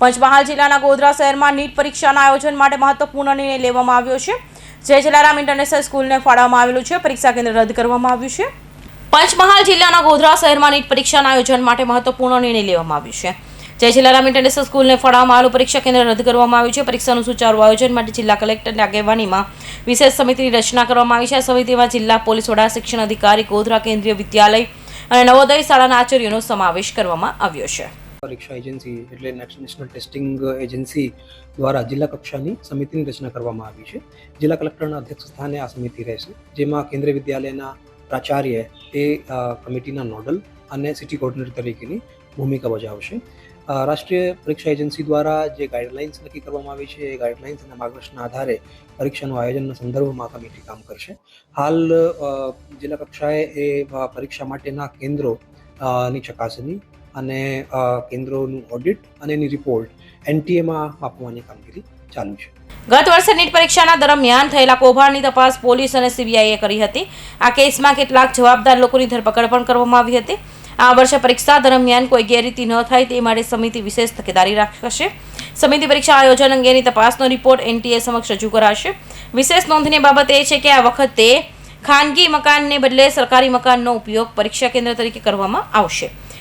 પંચમહાલ જિલ્લાના ગોધરા શહેરમાં નીટ પરીક્ષાના આયોજન માટે મહત્વપૂર્ણ નિર્ણય લેવામાં આવ્યો છે જય જલારામ ઇન્ટરનેશનલ સ્કૂલને ફાળવવામાં આવેલું છે. પરીક્ષા કેન્દ્ર રદ કરવામાં આવ્યું છે. પંચમહાલ જિલ્લાના ગોધરા શહેરમાં નીટ પરીક્ષાના આયોજન માટે મહત્વપૂર્ણ નિર્ણય લેવામાં આવ્યો છે. જય જલારામ ઇન્ટરનેશનલ સ્કૂલને ફાળવવામાં આવેલું પરીક્ષા કેન્દ્ર રદ કરવામાં આવ્યું છે. પરીક્ષાનું સુચારું આયોજન માટે જિલ્લા કલેક્ટરની આગેવાનીમાં વિશેષ સમિતિની રચના કરવામાં આવી છે. આ સમિતિમાં જિલ્લા પોલીસ વડા, શિક્ષણ અધિકારી, ગોધરા કેન્દ્રીય વિદ્યાલય અને નવોદય શાળાના આચાર્યોનો સમાવેશ કરવામાં આવ્યો છે. પરીક્ષા એજન્સી એટલે નેશનલ ટેસ્ટિંગ એજન્સી દ્વારા જિલ્લા કક્ષાની સમિતિની રચના કરવામાં આવી છે. જિલ્લા કલેક્ટરના અધ્યક્ષ સ્થાને આ સમિતિ રહેશે. જેમાં કેન્દ્રીય વિદ્યાલયના પ્રાચાર્ય એ કમિટીના નોડલ અને સિટી કોર્ડિનેટર તરીકેની ભૂમિકા બજાવશે રાષ્ટ્રીય પરીક્ષા એજન્સી દ્વારા જે ગાઈડલાઇન્સ નક્કી કરવામાં આવી છે, એ ગાઈડલાઇન્સ અને માર્ગદર્શનના આધારે પરીક્ષાનું આયોજનના સંદર્ભમાં કમિટી કામ કરશે. હાલ જિલ્લા કક્ષાએ એ પરીક્ષા માટેના કેન્દ્રો ની ચકાસણી અને કેન્દ્રોનું ઓડિટ અને એની રિપોર્ટ એનટીએમાં આપવાની કામગીરી ચાલુ છે. ગત વર્ષે નીટ પરીક્ષાના દરમિયાન થયેલા કૌભાંડની તપાસ પોલીસ અને સીબીઆઈએ કરી હતી. આ કેસમાં કેટલાક જવાબદાર લોકોની ધરપકડ પણ કરવામાં આવી હતી. આ વર્ષે પરીક્ષા દરમિયાન કોઈ ગેરરીતિ ન થાય તે માટે સમિતિ વિશેષ તકેદારી રાખશે. સમિતિ પરીક્ષા આયોજન અંગેની તપાસનો રિપોર્ટ એનટીએ સમક્ષ રજૂ કરાશે. વિશેષ નોંધની બાબત એ છે કે આ વખતે ખાનગી મકાનને બદલે સરકારી મકાનનો ઉપયોગ પરીક્ષા કેન્દ્ર તરીકે કરવામાં આવશે.